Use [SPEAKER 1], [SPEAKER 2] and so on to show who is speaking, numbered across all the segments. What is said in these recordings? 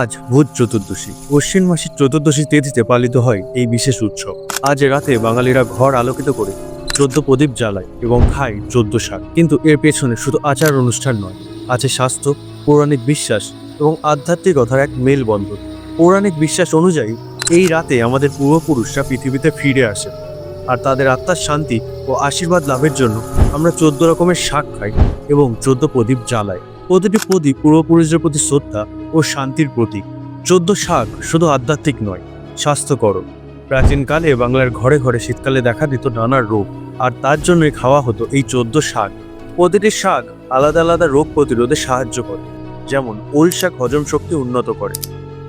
[SPEAKER 1] আজ ভূত চতুর্দশী। অশ্বিন মাসের চতুর্দশী তিথিতে পালিত হয় এই বিশেষ উৎসব। আজ রাতে বাঙালিরা ঘর আলোকিত করে চোদ্দ প্রদীপ জ্বালায় এবং খায় চোদ্দ শাক। কিন্তু এর পেছনে শুধু আচার অনুষ্ঠান নয়, আছে স্বাস্থ্য, পৌরাণিক বিশ্বাস এবং আধ্যাত্মিকতার এক মেলবন্ধন। পৌরাণিক বিশ্বাস অনুযায়ী, এই রাতে আমাদের পূর্বপুরুষরা পৃথিবীতে ফিরে আসে আর তাদের আত্মার শান্তি ও আশীর্বাদ লাভের জন্য আমরা চোদ্দ রকমের শাক খাই এবং চোদ্দ প্রদীপ জ্বালাই প্রতিটি প্রদীপ পূর্বপুরুষদের প্রতি শ্রদ্ধা ও শান্তির প্রতীক। চোদ্দ শাক শুধু আধ্যাত্মিক নয়, স্বাস্থ্যকর। প্রাচীনকালে বাংলার ঘরে ঘরে শীতকালে দেখা দিত নানা রোগ, আর তার জন্যই খাওয়া হতো এই চোদ্দ শাক। প্রতিটি শাক আলাদা আলাদা রোগ প্রতিরোধে সাহায্য করে, যেমন ওল শাক হজম শক্তি উন্নত করে,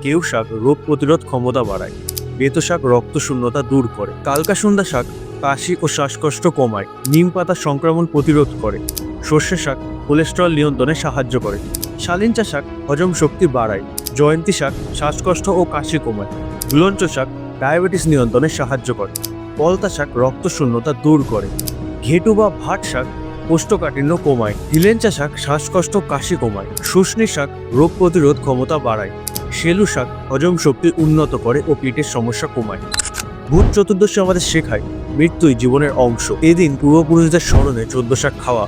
[SPEAKER 1] কেউ শাক রোগ প্রতিরোধ ক্ষমতা বাড়ায়, বেতো শাক রক্ত শূন্যতা দূর করে। কালকাসুন্দা শাক কাশি ও শ্বাসকষ্ট কমায়, নিম পাতা সংক্রমণ প্রতিরোধ করে সর্ষে শাক কোলেস্টেরল নিয়ন্ত্রণে সাহায্য করে। শালিঞ্চা শাক হজম শক্তি বাড়ায়, জয়ন্তী শাক শ্বাসকষ্ট ও কাশি কমায়। গুলঞ্চ শাক ডায়াবেটিস নিয়ন্ত্রণে সাহায্য করে। পলতা শাক রক্ত শূন্যতা দূর করে। ঘেটু বা ভাট শাক কোষ্ঠকাঠিন্য কমায়। হিলেঞ্চা শাক শ্বাসকষ্ট কাশি কমায়। শুষ্নি শাক রোগ প্রতিরোধ ক্ষমতা বাড়ায়। শেলু শাক হজম শক্তি উন্নত করে ও পেটের সমস্যা কমায়। ভূত চতুর্দশী আমাদের শেখায়, মৃত্যুই জীবনের অংশ। এদিন পূর্বপুরুষদের স্মরণে চোদ্দ শাক খাওয়া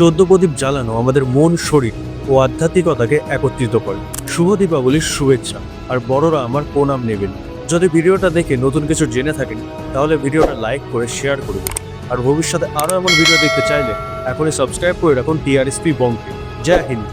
[SPEAKER 1] চোদ্দ প্রদীপ জ্বালানো আমাদের মন, শরীর ও আধ্যাত্মিকতাকে একত্রিত করে। শুভ দীপাবলির শুভেচ্ছা। আর বড়রা আমার প্রণাম নেবেন। যদি ভিডিওটা দেখে নতুন কিছু জেনে থাকেন, তাহলে ভিডিওটা লাইক করে শেয়ার করুন। আর ভবিষ্যতে আরও এমন ভিডিও দেখতে চাইলে এখনই সাবস্ক্রাইব করে রাখুন টিআরএসপি বঙ্কে। জয় হিন্দ।